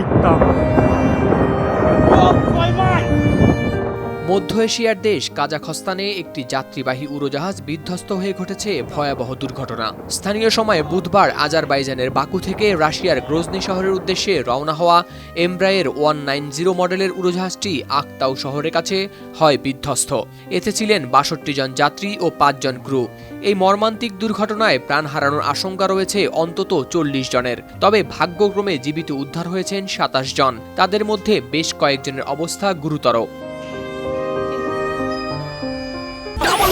一刀 মধ্য এশিয়ার দেশ কাজাখস্তানে একটি যাত্রীবাহী উড়োজাহাজ বিধ্বস্ত হয়ে ঘটেছে ভয়াবহ দুর্ঘটনা। স্থানীয় সময়ে বুধবার আজারবাইজানের বাকু থেকে রাশিয়ার গ্রোজনি শহরের উদ্দেশ্যে রওনা হওয়া এমব্রায়ের ওয়ান নাইন জিরো মডেলের উড়োজাহাজটি আক্তাউ শহরের কাছে হয় বিধ্বস্ত। এতে ছিলেন বাষট্টি জন যাত্রী ও পাঁচজন ক্রু। এই মর্মান্তিক দুর্ঘটনায় প্রাণ হারানোর আশঙ্কা রয়েছে অন্তত চল্লিশ জনের। তবে ভাগ্যক্রমে জীবিত উদ্ধার হয়েছেন সাতাশ জন। তাদের মধ্যে বেশ কয়েকজনের অবস্থা গুরুতর।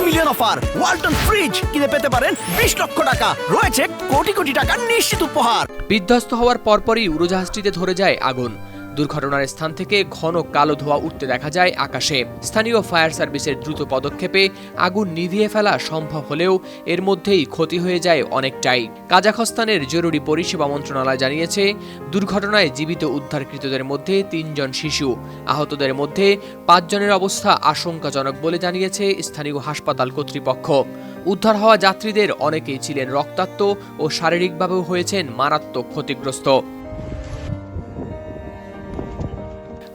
মিলিয়ন অফার ওয়ালটন ফ্রিজ কিনে পেতে পারেন বিশ লক্ষ টাকা। রয়েছে কোটি কোটি টাকার নিশ্চিত উপহার। বিধ্বস্ত হওয়ার পরপরই উড়োজাহাজটিতে ধরে যায় আগুন। দুর্ঘটনার স্থান থেকে ঘন কালো ধোঁয়া উঠতে দেখা যায় আকাশে। স্থানীয় ফায়ার সার্ভিসের দ্রুত পদক্ষেপে আগুন নিভিয়ে ফেলা সম্ভব হলেও এর মধ্যেই ক্ষতি হয়ে যায় অনেকটাই। কাজাখস্তানের জরুরি পরিষেবা মন্ত্রণালয় জানিয়েছে, দুর্ঘটনায় জীবিত উদ্ধারকৃতদের মধ্যে তিনজন শিশু। আহতদের মধ্যে পাঁচজনের অবস্থা আশঙ্কাজনক বলে জানিয়েছে স্থানীয় হাসপাতাল কর্তৃপক্ষ। উদ্ধার হওয়া যাত্রীদের অনেকেই ছিলেন রক্তাক্ত ও শারীরিকভাবেও হয়েছেন মারাত্মক ক্ষতিগ্রস্ত।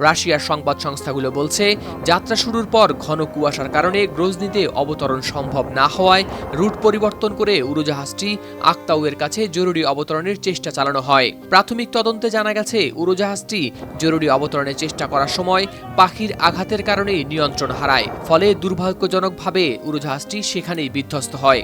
রাশিয়ার সংবাদ সংস্থাগুলো বলছে, যাত্রা শুরুর পর ঘন কুয়াশার কারণে গ্রোজনিতে অবতরণ সম্ভব না হওয়ায় রুট পরিবর্তন করে উড়োজাহাজটি আক্তাউয়ের কাছে জরুরি অবতরণের চেষ্টা চালানো হয়। প্রাথমিক তদন্তে জানা গেছে, উড়োজাহাজটি জরুরি অবতরণের চেষ্টা করার সময় পাখির আঘাতের কারণে নিয়ন্ত্রণ হারায়, ফলে দুর্ভাগ্যজনকভাবে উড়োজাহাজটি সেখানেই বিধ্বস্ত হয়।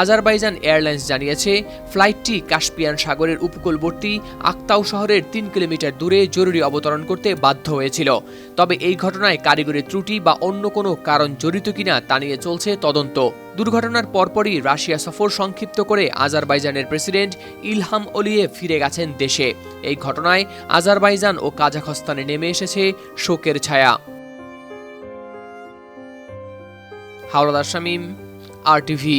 আজারবাইজান এয়ারলাইন্স জানিয়েছে, ফ্লাইটটি কাস্পিয়ান সাগরের উপকূলবর্তী আক্তাউ শহরের তিন কিলোমিটার দূরে জরুরি অবতরণ করতে বাধ্য হয়েছিল। তবে এই ঘটনায় কারিগরি ত্রুটি বা অন্য কোনো কারণ জড়িত কিনা তা নিয়ে চলছে তদন্ত। দুর্ঘটনার পরপরই রাশিয়া সফর সংক্ষিপ্ত করে আজারবাইজানের প্রেসিডেন্ট ইলহাম অলিয়ে ফিরে গেছেন দেশে। এই ঘটনায় আজারবাইজান ও কাজাখস্তানে নেমে এসেছে শোকের ছায়া। হাওলাদার শামীম, আর টিভি